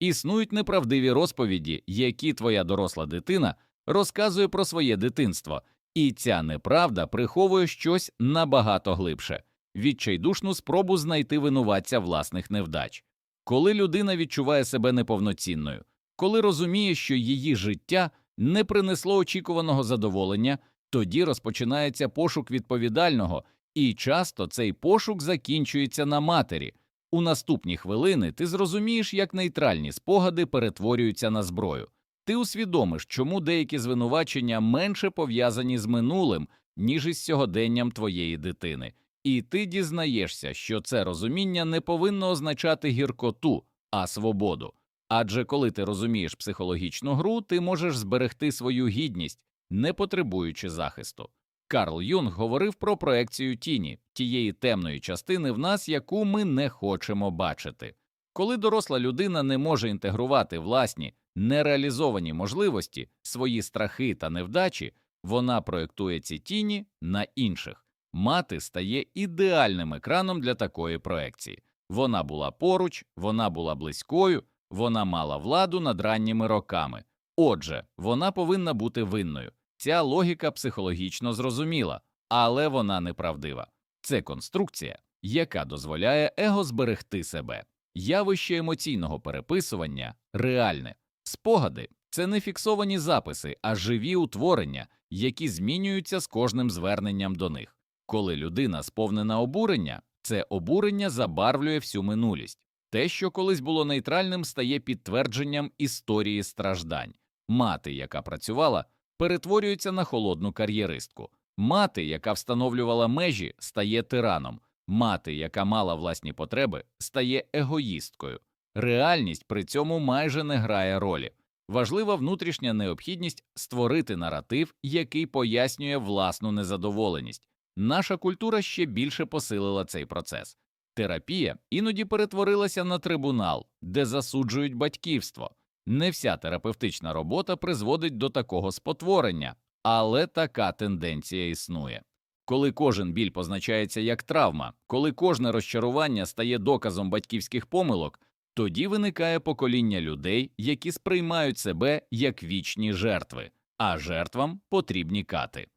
Існують неправдиві розповіді, які твоя доросла дитина розказує про своє дитинство, і ця неправда приховує щось набагато глибше відчайдушну спробу знайти винуватця власних невдач. Коли людина відчуває себе неповноцінною, коли розуміє, що її життя не принесло очікуваного задоволення, тоді розпочинається пошук відповідального, і часто цей пошук закінчується на матері. У наступні хвилини ти зрозумієш, як нейтральні спогади перетворюються на зброю. Ти усвідомиш, чому деякі звинувачення менше пов'язані з минулим, ніж із сьогоденням твоєї дитини, і ти дізнаєшся, що це розуміння не повинно означати гіркоту, а свободу. Адже коли ти розумієш психологічну гру, ти можеш зберегти свою гідність, не потребуючи захисту. Карл Юнг говорив про проекцію тіні, тієї темної частини в нас, яку ми не хочемо бачити. Коли доросла людина не може інтегрувати власні нереалізовані можливості, свої страхи та невдачі, вона проєктує ці тіні на інших. Мати стає ідеальним екраном для такої проекції. Вона була поруч, вона була близькою, вона мала владу над ранніми роками. Отже, вона повинна бути винною. Ця логіка психологічно зрозуміла, але вона неправдива. Це конструкція, яка дозволяє его зберегти себе. Явище емоційного переписування реальне. Спогади це не фіксовані записи, а живі утворення, які змінюються з кожним зверненням до них. Коли людина сповнена обурення, це обурення забарвлює всю минулість. Те, що колись було нейтральним, стає підтвердженням історії страждань. Мати, яка працювала, перетворюється на холодну кар'єристку. Мати, яка встановлювала межі, стає тираном. Мати, яка мала власні потреби, стає егоїсткою. Реальність при цьому майже не грає ролі. Важлива внутрішня необхідність створити наратив, який пояснює власну незадоволеність. Наша культура ще більше посилила цей процес. Терапія іноді перетворилася на трибунал, де засуджують батьківство. Не вся терапевтична робота призводить до такого спотворення, але така тенденція існує. Коли кожен біль позначається як травма, коли кожне розчарування стає доказом батьківських помилок, тоді виникає покоління людей, які сприймають себе як вічні жертви, а жертвам потрібні кати.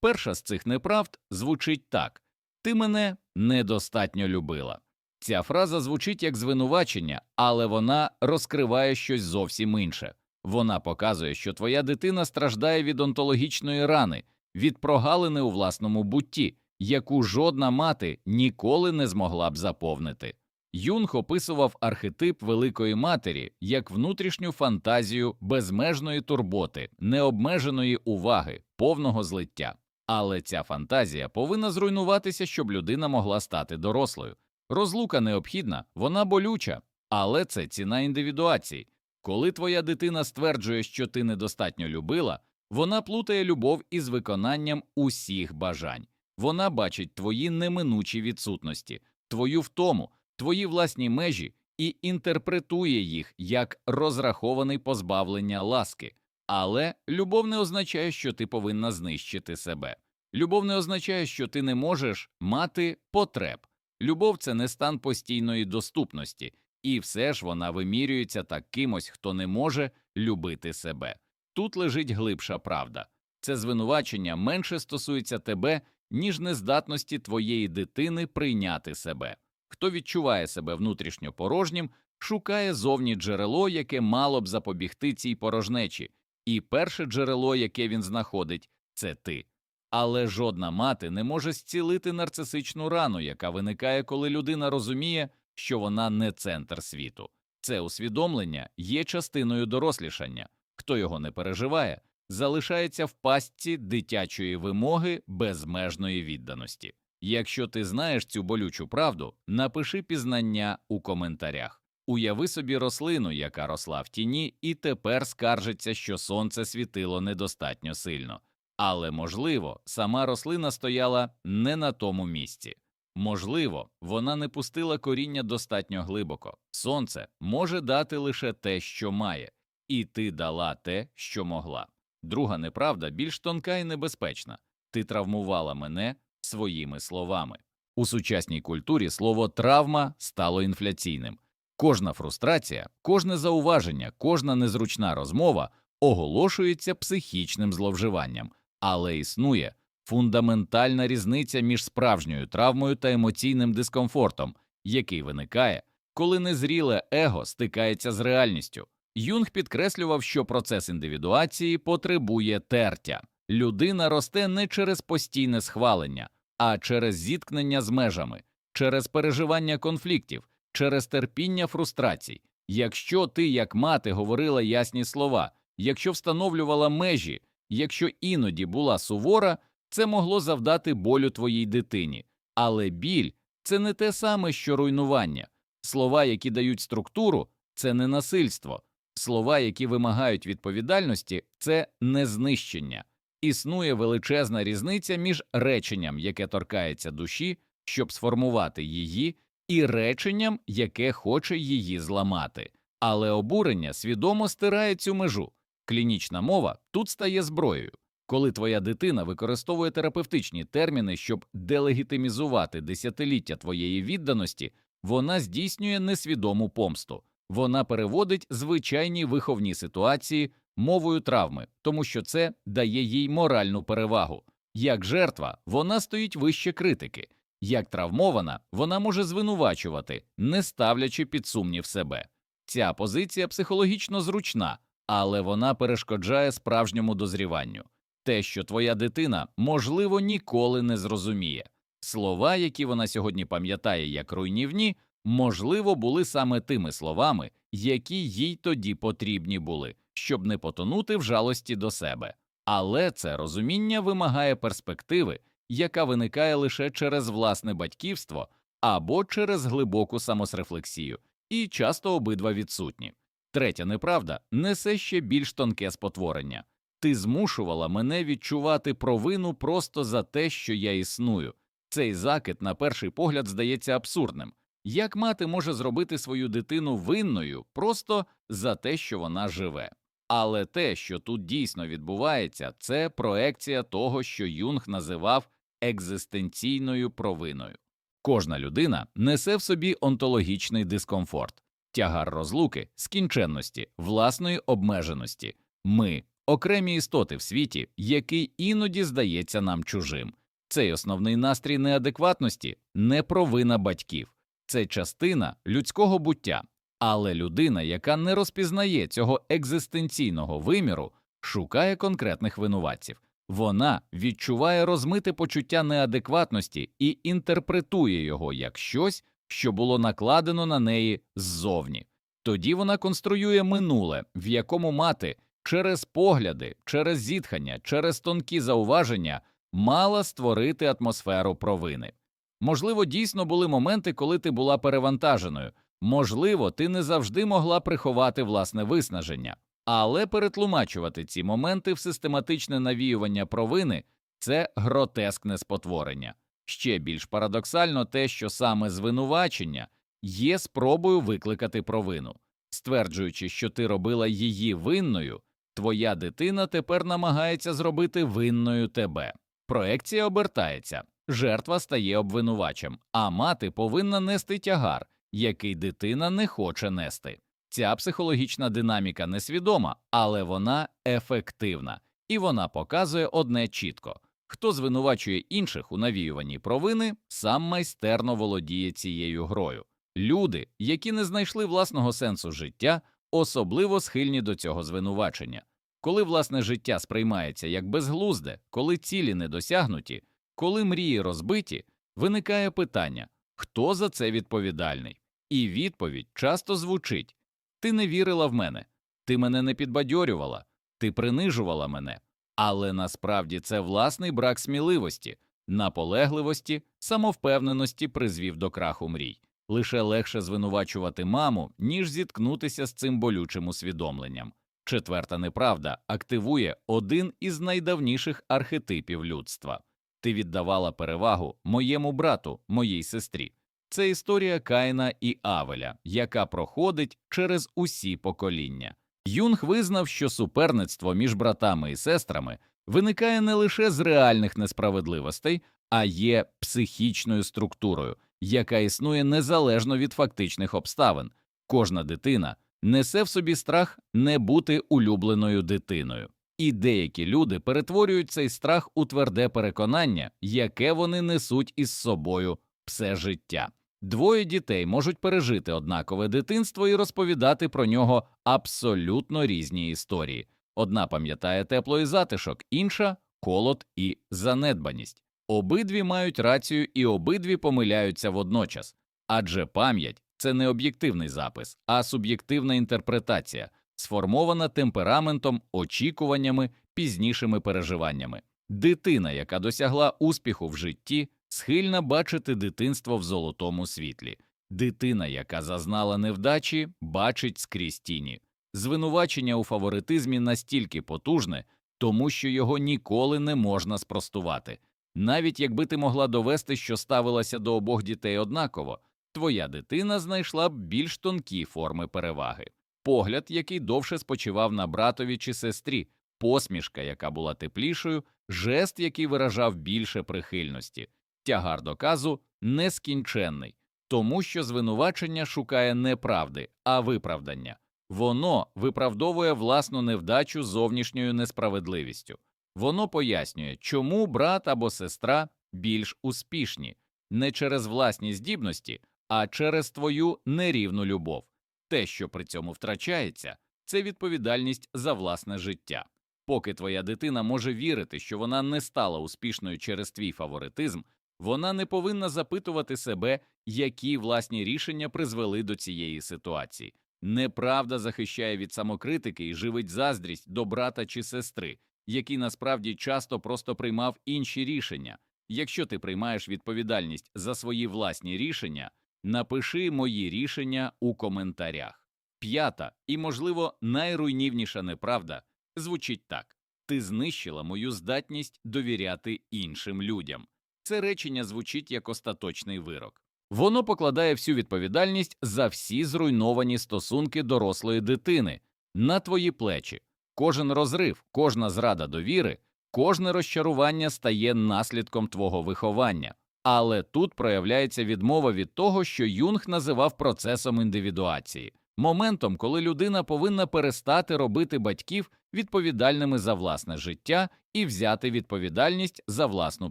Перша з цих неправд звучить так Ти мене недостатньо любила. Ця фраза звучить як звинувачення, але вона розкриває щось зовсім інше. Вона показує, що твоя дитина страждає від онтологічної рани, від прогалини у власному бутті, яку жодна мати ніколи не змогла б заповнити. Юнг описував архетип великої матері як внутрішню фантазію безмежної турботи, необмеженої уваги, повного злиття. Але ця фантазія повинна зруйнуватися, щоб людина могла стати дорослою. Розлука необхідна, вона болюча, але це ціна індивідуації. Коли твоя дитина стверджує, що ти недостатньо любила, вона плутає любов із виконанням усіх бажань. Вона бачить твої неминучі відсутності, твою втому, твої власні межі і інтерпретує їх як розрахований позбавлення ласки. Але любов не означає, що ти повинна знищити себе. Любов не означає, що ти не можеш мати потреб. Любов це не стан постійної доступності, і все ж вона вимірюється так кимось, хто не може любити себе. Тут лежить глибша правда. Це звинувачення менше стосується тебе, ніж нездатності твоєї дитини прийняти себе. Хто відчуває себе внутрішньо порожнім, шукає зовні джерело, яке мало б запобігти цій порожнечі, і перше джерело, яке він знаходить, це ти. Але жодна мати не може зцілити нарцисичну рану, яка виникає, коли людина розуміє, що вона не центр світу. Це усвідомлення є частиною дорослішання. Хто його не переживає, залишається в пастці дитячої вимоги безмежної відданості. Якщо ти знаєш цю болючу правду, напиши пізнання у коментарях. Уяви собі рослину, яка росла в тіні, і тепер скаржиться, що сонце світило недостатньо сильно. Але, можливо, сама рослина стояла не на тому місці. Можливо, вона не пустила коріння достатньо глибоко. Сонце може дати лише те, що має, і ти дала те, що могла. Друга неправда більш тонка і небезпечна. Ти травмувала мене своїми словами. У сучасній культурі слово травма стало інфляційним. Кожна фрустрація, кожне зауваження, кожна незручна розмова оголошується психічним зловживанням, але існує фундаментальна різниця між справжньою травмою та емоційним дискомфортом, який виникає, коли незріле его стикається з реальністю. Юнг підкреслював, що процес індивідуації потребує тертя. Людина росте не через постійне схвалення, а через зіткнення з межами, через переживання конфліктів, через терпіння фрустрацій. Якщо ти, як мати, говорила ясні слова, якщо встановлювала межі, якщо іноді була сувора, це могло завдати болю твоїй дитині. Але біль це не те саме, що руйнування. Слова, які дають структуру, це не насильство. Слова, які вимагають відповідальності, це не знищення. Існує величезна різниця між реченням, яке торкається душі, щоб сформувати її, і реченням, яке хоче її зламати. Але обурення свідомо стирає цю межу. Клінічна мова тут стає зброєю. Коли твоя дитина використовує терапевтичні терміни, щоб делегітимізувати десятиліття твоєї відданості, вона здійснює несвідому помсту. Вона переводить звичайні виховні ситуації мовою травми, тому що це дає їй моральну перевагу. Як жертва, вона стоїть вище критики, як травмована, вона може звинувачувати, не ставлячи під сумнів себе. Ця позиція психологічно зручна, але вона перешкоджає справжньому дозріванню. Те, що твоя дитина, можливо, ніколи не зрозуміє. Слова, які вона сьогодні пам'ятає як руйнівні, можливо, були саме тими словами, які їй тоді потрібні були, щоб не потонути в жалості до себе. Але це розуміння вимагає перспективи, яка виникає лише через власне батьківство або через глибоку самосрефлексію, і часто обидва відсутні. Третя неправда несе ще більш тонке спотворення. Ти змушувала мене відчувати провину просто за те, що я існую. Цей закид, на перший погляд, здається абсурдним. Як мати може зробити свою дитину винною просто за те, що вона живе? Але те, що тут дійсно відбувається, це проекція того, що Юнг називав екзистенційною провиною. Кожна людина несе в собі онтологічний дискомфорт, тягар розлуки, скінченності, власної обмеженості. Ми окремі істоти в світі, який іноді здається нам чужим. Цей основний настрій неадекватності не провина батьків, це частина людського буття. Але людина, яка не розпізнає цього екзистенційного виміру, шукає конкретних винуватців. Вона відчуває розмите почуття неадекватності і інтерпретує його як щось, що було накладено на неї ззовні. Тоді вона конструює минуле, в якому мати через погляди, через зітхання, через тонкі зауваження мала створити атмосферу провини. Можливо, дійсно були моменти, коли ти була перевантаженою, можливо, ти не завжди могла приховати власне виснаження, але перетлумачувати ці моменти в систематичне навіювання провини це гротескне спотворення. Ще більш парадоксально те, що саме звинувачення є спробою викликати провину, стверджуючи, що ти робила її винною, твоя дитина тепер намагається зробити винною тебе. Проекція обертається, жертва стає обвинувачем, а мати повинна нести тягар, який дитина не хоче нести. Ця психологічна динаміка несвідома, але вона ефективна, і вона показує одне чітко хто звинувачує інших у навіюванні провини, сам майстерно володіє цією грою. Люди, які не знайшли власного сенсу життя, особливо схильні до цього звинувачення. Коли власне життя сприймається як безглузде, коли цілі не досягнуті, коли мрії розбиті, виникає питання хто за це відповідальний? І відповідь часто звучить Ти не вірила в мене, ти мене не підбадьорювала, ти принижувала мене. Але насправді це власний брак сміливості, наполегливості, самовпевненості призвів до краху мрій. Лише легше звинувачувати маму, ніж зіткнутися з цим болючим усвідомленням. Четверта неправда активує один із найдавніших архетипів людства. Ти віддавала перевагу моєму брату, моїй сестрі. Це історія Каїна і Авеля, яка проходить через усі покоління. Юнг визнав, що суперництво між братами і сестрами виникає не лише з реальних несправедливостей, а є психічною структурою, яка існує незалежно від фактичних обставин. Кожна дитина несе в собі страх не бути улюбленою дитиною. І деякі люди перетворюють цей страх у тверде переконання, яке вони несуть із собою все життя. Двоє дітей можуть пережити однакове дитинство і розповідати про нього абсолютно різні історії. Одна пам'ятає тепло і затишок, інша холод і занедбаність. Обидві мають рацію і обидві помиляються водночас, адже пам'ять це не об'єктивний запис, а суб'єктивна інтерпретація, сформована темпераментом, очікуваннями, пізнішими переживаннями. Дитина, яка досягла успіху в житті, схильна бачити дитинство в золотому світлі. Дитина, яка зазнала невдачі, бачить скрізь тіні. Звинувачення у фаворитизмі настільки потужне, тому що його ніколи не можна спростувати. Навіть якби ти могла довести, що ставилася до обох дітей однаково, твоя дитина знайшла б більш тонкі форми переваги. Погляд, який довше спочивав на братові чи сестрі, посмішка, яка була теплішою, жест, який виражав більше прихильності, тягар доказу нескінченний, тому що звинувачення шукає не правди, а виправдання. Воно виправдовує власну невдачу зовнішньою несправедливістю. Воно пояснює, чому брат або сестра більш успішні не через власні здібності, а через твою нерівну любов. Те, що при цьому втрачається, це відповідальність за власне життя. Поки твоя дитина може вірити, що вона не стала успішною через твій фаворитизм, вона не повинна запитувати себе, які власні рішення призвели до цієї ситуації. Неправда захищає від самокритики і живить заздрість до брата чи сестри, який насправді часто просто приймав інші рішення. Якщо ти приймаєш відповідальність за свої власні рішення, напиши мої рішення у коментарях. П'ята і, можливо, найруйнівніша неправда звучить так: ти знищила мою здатність довіряти іншим людям. Це речення звучить як остаточний вирок. Воно покладає всю відповідальність за всі зруйновані стосунки дорослої дитини на твої плечі. Кожен розрив, кожна зрада довіри, кожне розчарування стає наслідком твого виховання. Але тут проявляється відмова від того, що Юнг називав процесом індивідуації, моментом, коли людина повинна перестати робити батьків відповідальними за власне життя і взяти відповідальність за власну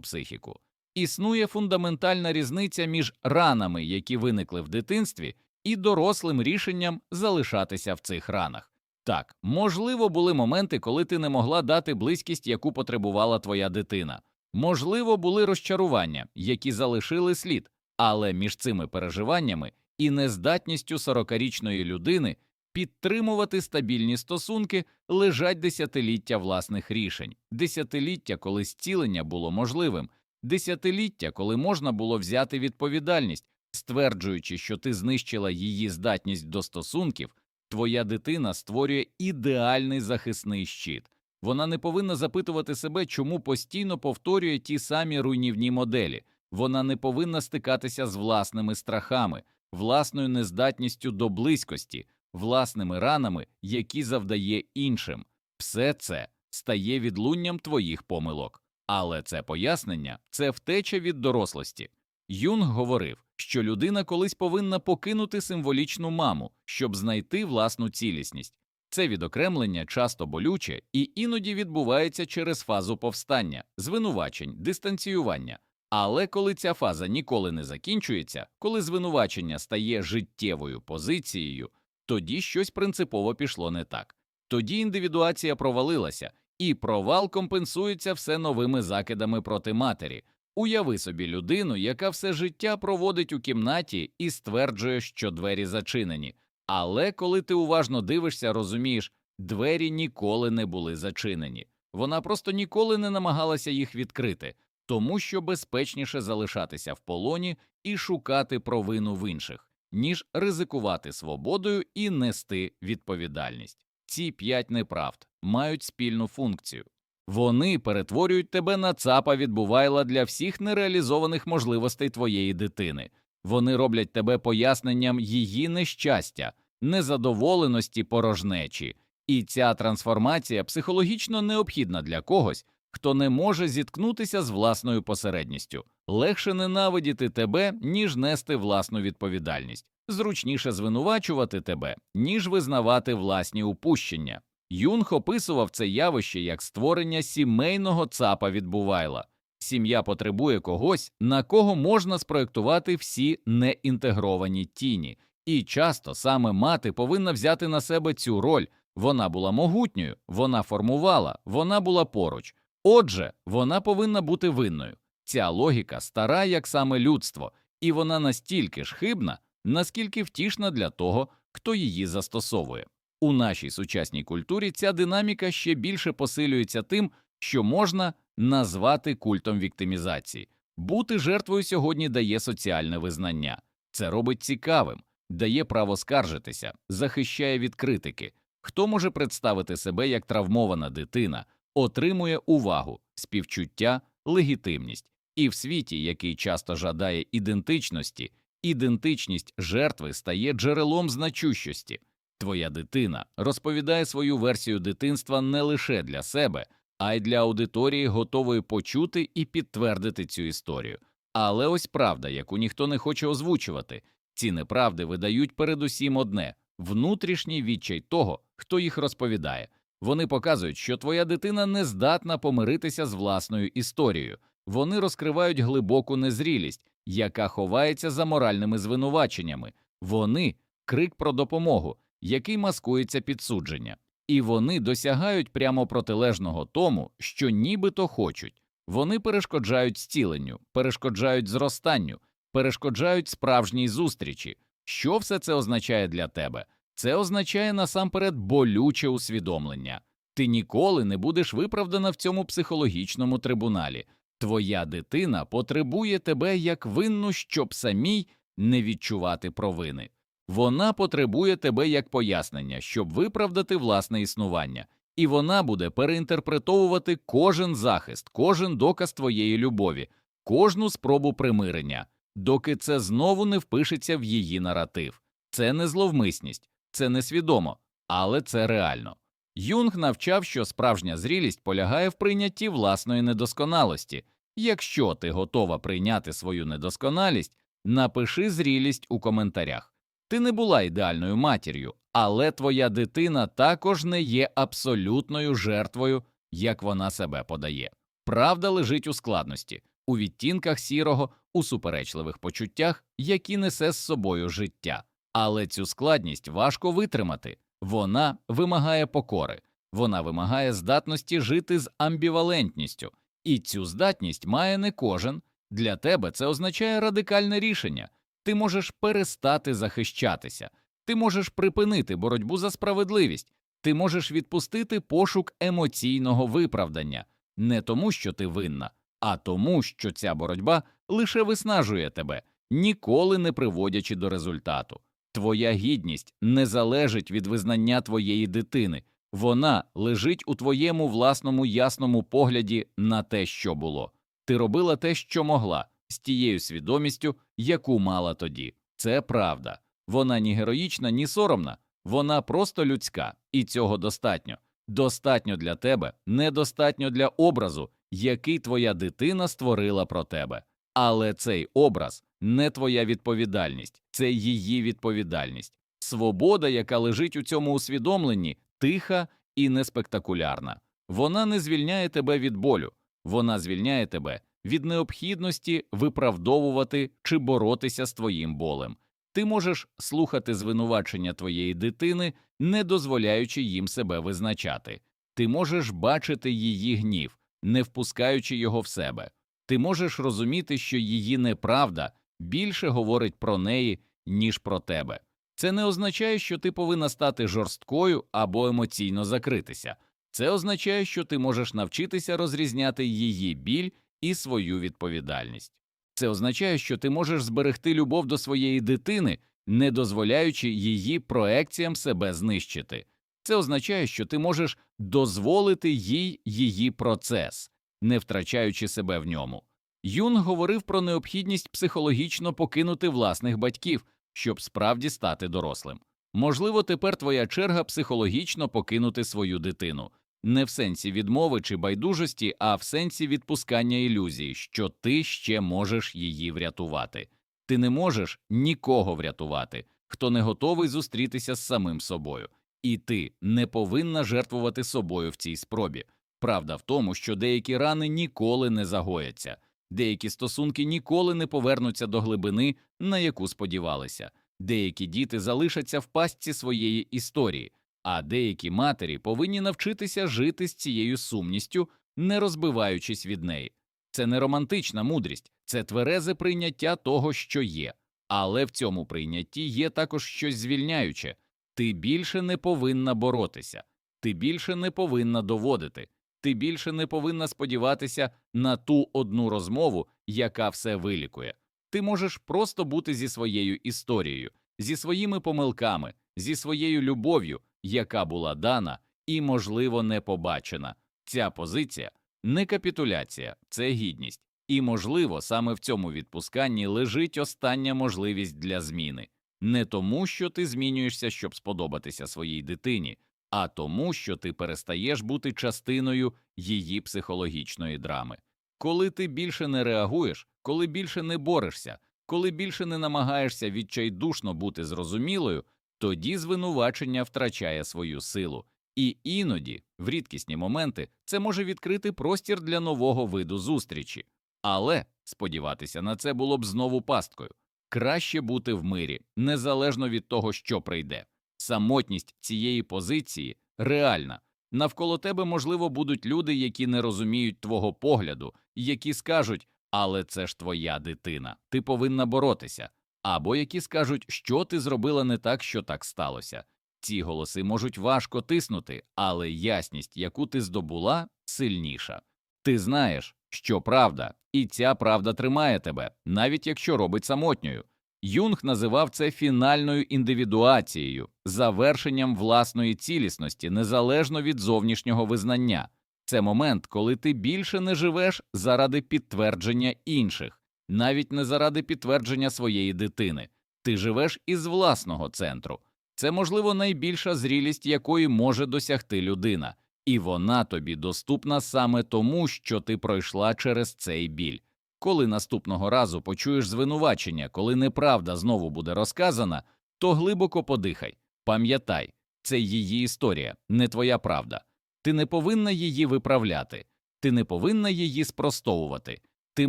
психіку. Існує фундаментальна різниця між ранами, які виникли в дитинстві, і дорослим рішенням залишатися в цих ранах. Так, можливо, були моменти, коли ти не могла дати близькість, яку потребувала твоя дитина. Можливо, були розчарування, які залишили слід, але між цими переживаннями і нездатністю сорокарічної людини підтримувати стабільні стосунки лежать десятиліття власних рішень, десятиліття, коли зцілення було можливим, десятиліття, коли можна було взяти відповідальність, стверджуючи, що ти знищила її здатність до стосунків, твоя дитина створює ідеальний захисний щит. Вона не повинна запитувати себе, чому постійно повторює ті самі руйнівні моделі. Вона не повинна стикатися з власними страхами, власною нездатністю до близькості, власними ранами, які завдає іншим. Все це стає відлунням твоїх помилок. Але це пояснення це втеча від дорослості. Юнг говорив, що людина колись повинна покинути символічну маму, щоб знайти власну цілісність. Це відокремлення часто болюче і іноді відбувається через фазу повстання, звинувачень, дистанціювання. Але коли ця фаза ніколи не закінчується, коли звинувачення стає життєвою позицією, тоді щось принципово пішло не так. Тоді індивідуація провалилася, і провал компенсується все новими закидами проти матері. Уяви собі людину, яка все життя проводить у кімнаті і стверджує, що двері зачинені. Але коли ти уважно дивишся, розумієш, двері ніколи не були зачинені. Вона просто ніколи не намагалася їх відкрити, тому що безпечніше залишатися в полоні і шукати провину в інших, ніж ризикувати свободою і нести відповідальність. Ці п'ять неправд мають спільну функцію. Вони перетворюють тебе на цапа відбувайла для всіх нереалізованих можливостей твоєї дитини. Вони роблять тебе поясненням її нещастя, незадоволеності порожнечі, і ця трансформація психологічно необхідна для когось, хто не може зіткнутися з власною посередністю. Легше ненавидіти тебе, ніж нести власну відповідальність. зручніше звинувачувати тебе, ніж визнавати власні упущення. Юнг описував це явище як створення сімейного цапа від Бувайла. Сім'я потребує когось, на кого можна спроектувати всі неінтегровані тіні, і часто саме мати повинна взяти на себе цю роль. Вона була могутньою, вона формувала, вона була поруч. Отже, вона повинна бути винною. Ця логіка стара, як саме людство, і вона настільки ж хибна, наскільки втішна для того, хто її застосовує. У нашій сучасній культурі ця динаміка ще більше посилюється тим, що можна назвати культом віктимізації. Бути жертвою сьогодні дає соціальне визнання, це робить цікавим, дає право скаржитися, захищає від критики. Хто може представити себе як травмована дитина, отримує увагу, співчуття, легітимність, і в світі, який часто жадає ідентичності, ідентичність жертви стає джерелом значущості. Твоя дитина розповідає свою версію дитинства не лише для себе, а й для аудиторії, готової почути і підтвердити цю історію. Але ось правда, яку ніхто не хоче озвучувати, ці неправди видають передусім одне внутрішній відчай того, хто їх розповідає. Вони показують, що твоя дитина не здатна помиритися з власною історією. Вони розкривають глибоку незрілість, яка ховається за моральними звинуваченнями. Вони крик про допомогу, який маскується під судження. І вони досягають прямо протилежного тому, що нібито хочуть. Вони перешкоджають зціленню, перешкоджають зростанню, перешкоджають справжній зустрічі. Що все це означає для тебе? Це означає насамперед болюче усвідомлення. Ти ніколи не будеш виправдана в цьому психологічному трибуналі. Твоя дитина потребує тебе як винну, щоб самій не відчувати провини. Вона потребує тебе як пояснення, щоб виправдати власне існування, і вона буде переінтерпретовувати кожен захист, кожен доказ твоєї любові, кожну спробу примирення, доки це знову не впишеться в її наратив. Це не зловмисність, це несвідомо, але це реально. Юнг навчав, що справжня зрілість полягає в прийнятті власної недосконалості. Якщо ти готова прийняти свою недосконалість, напиши зрілість у коментарях. Ти не була ідеальною матір'ю, але твоя дитина також не є абсолютною жертвою, як вона себе подає. Правда лежить у складності, у відтінках сірого, у суперечливих почуттях, які несе з собою життя. Але цю складність важко витримати. Вона вимагає покори, вона вимагає здатності жити з амбівалентністю, і цю здатність має не кожен. Для тебе це означає радикальне рішення. Ти можеш перестати захищатися, ти можеш припинити боротьбу за справедливість, ти можеш відпустити пошук емоційного виправдання. Не тому, що ти винна, а тому, що ця боротьба лише виснажує тебе, ніколи не приводячи до результату. Твоя гідність не залежить від визнання твоєї дитини, вона лежить у твоєму власному ясному погляді на те, що було. Ти робила те, що могла, з тією свідомістю, яку мала тоді. Це правда. Вона ні героїчна, ні соромна, вона просто людська, і цього достатньо. Достатньо для тебе, недостатньо для образу, який твоя дитина створила про тебе. Але цей образ не твоя відповідальність, це її відповідальність. Свобода, яка лежить у цьому усвідомленні, тиха і неспектакулярна. Вона не звільняє тебе від болю, вона звільняє тебе від необхідності виправдовувати чи боротися з твоїм болем. Ти можеш слухати звинувачення твоєї дитини, не дозволяючи їм себе визначати. Ти можеш бачити її гнів, не впускаючи його в себе. Ти можеш розуміти, що її неправда більше говорить про неї, ніж про тебе. Це не означає, що ти повинна стати жорсткою або емоційно закритися. Це означає, що ти можеш навчитися розрізняти її біль і свою відповідальність. Це означає, що ти можеш зберегти любов до своєї дитини, не дозволяючи її проекціям себе знищити. Це означає, що ти можеш дозволити їй її процес, не втрачаючи себе в ньому. Юнг говорив про необхідність психологічно покинути власних батьків, щоб справді стати дорослим. Можливо, тепер твоя черга психологічно покинути свою дитину, не в сенсі відмови чи байдужості, а в сенсі відпускання ілюзії, що ти ще можеш її врятувати. Ти не можеш нікого врятувати, хто не готовий зустрітися з самим собою. І ти не повинна жертвувати собою в цій спробі. Правда в тому, що деякі рани ніколи не загояться, деякі стосунки ніколи не повернуться до глибини, на яку сподівалися, деякі діти залишаться в пастці своєї історії, а деякі матері повинні навчитися жити з цією сумністю, не розбиваючись від неї. Це не романтична мудрість, це тверезе прийняття того, що є. Але в цьому прийнятті є також щось звільняюче ти більше не повинна боротися, ти більше не повинна доводити, ти більше не повинна сподіватися на ту одну розмову, яка все вилікує. Ти можеш просто бути зі своєю історією, зі своїми помилками, зі своєю любов'ю, яка була дана і, можливо, не побачена. Ця позиція не капітуляція, це гідність. І, можливо, саме в цьому відпусканні лежить остання можливість для зміни не тому, що ти змінюєшся, щоб сподобатися своїй дитині, а тому, що ти перестаєш бути частиною її психологічної драми. Коли ти більше не реагуєш, коли більше не борешся, коли більше не намагаєшся відчайдушно бути зрозумілою, тоді звинувачення втрачає свою силу. І іноді, в рідкісні моменти, це може відкрити простір для нового виду зустрічі. Але сподіватися на це було б знову пасткою. Краще бути в мирі, незалежно від того, що прийде. Самотність цієї позиції реальна. Навколо тебе, можливо, будуть люди, які не розуміють твого погляду, які скажуть, але це ж твоя дитина, ти повинна боротися, або які скажуть, що ти зробила не так, що так сталося. Ці голоси можуть важко тиснути, але ясність, яку ти здобула, сильніша. Ти знаєш, що правда, і ця правда тримає тебе, навіть якщо робить самотньою. Юнг називав це фінальною індивідуацією, завершенням власної цілісності, незалежно від зовнішнього визнання. Це момент, коли ти більше не живеш заради підтвердження інших, навіть не заради підтвердження своєї дитини. Ти живеш із власного центру. Це, можливо, найбільша зрілість, якої може досягти людина, і вона тобі доступна саме тому, що ти пройшла через цей біль. Коли наступного разу почуєш звинувачення, коли неправда знову буде розказана, то глибоко подихай. Пам'ятай, це її історія, не твоя правда. Ти не повинна її виправляти, ти не повинна її спростовувати. Ти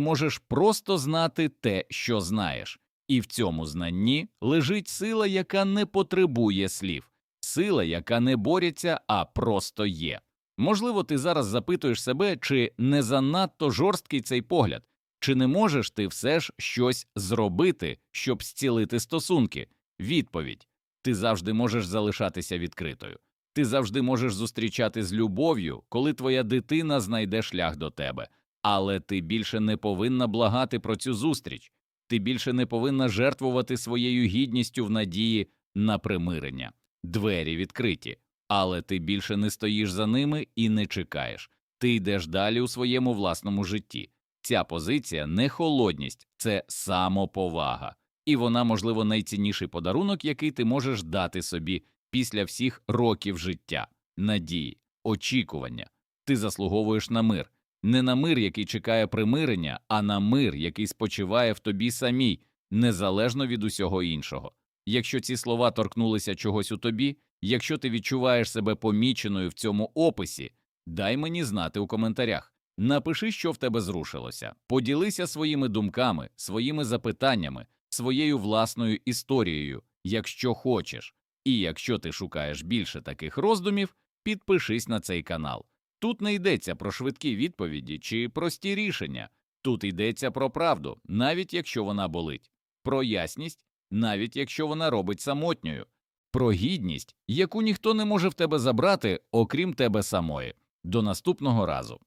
можеш просто знати те, що знаєш, і в цьому знанні лежить сила, яка не потребує слів, сила, яка не бореться, а просто є. Можливо, ти зараз запитуєш себе, чи не занадто жорсткий цей погляд. Чи не можеш ти все ж щось зробити, щоб зцілити стосунки? Відповідь ти завжди можеш залишатися відкритою. Ти завжди можеш зустрічати з любов'ю, коли твоя дитина знайде шлях до тебе, але ти більше не повинна благати про цю зустріч, ти більше не повинна жертвувати своєю гідністю в надії на примирення. Двері відкриті, але ти більше не стоїш за ними і не чекаєш. Ти йдеш далі у своєму власному житті. Ця позиція не холодність, це самоповага, і вона, можливо, найцінніший подарунок, який ти можеш дати собі після всіх років життя, надії, очікування. Ти заслуговуєш на мир, не на мир, який чекає примирення, а на мир, який спочиває в тобі самій, незалежно від усього іншого. Якщо ці слова торкнулися чогось у тобі, якщо ти відчуваєш себе поміченою в цьому описі, дай мені знати у коментарях. Напиши, що в тебе зрушилося, поділися своїми думками, своїми запитаннями, своєю власною історією, якщо хочеш. І якщо ти шукаєш більше таких роздумів, підпишись на цей канал. Тут не йдеться про швидкі відповіді чи прості рішення, тут йдеться про правду, навіть якщо вона болить, про ясність, навіть якщо вона робить самотньою, про гідність, яку ніхто не може в тебе забрати, окрім тебе самої. До наступного разу.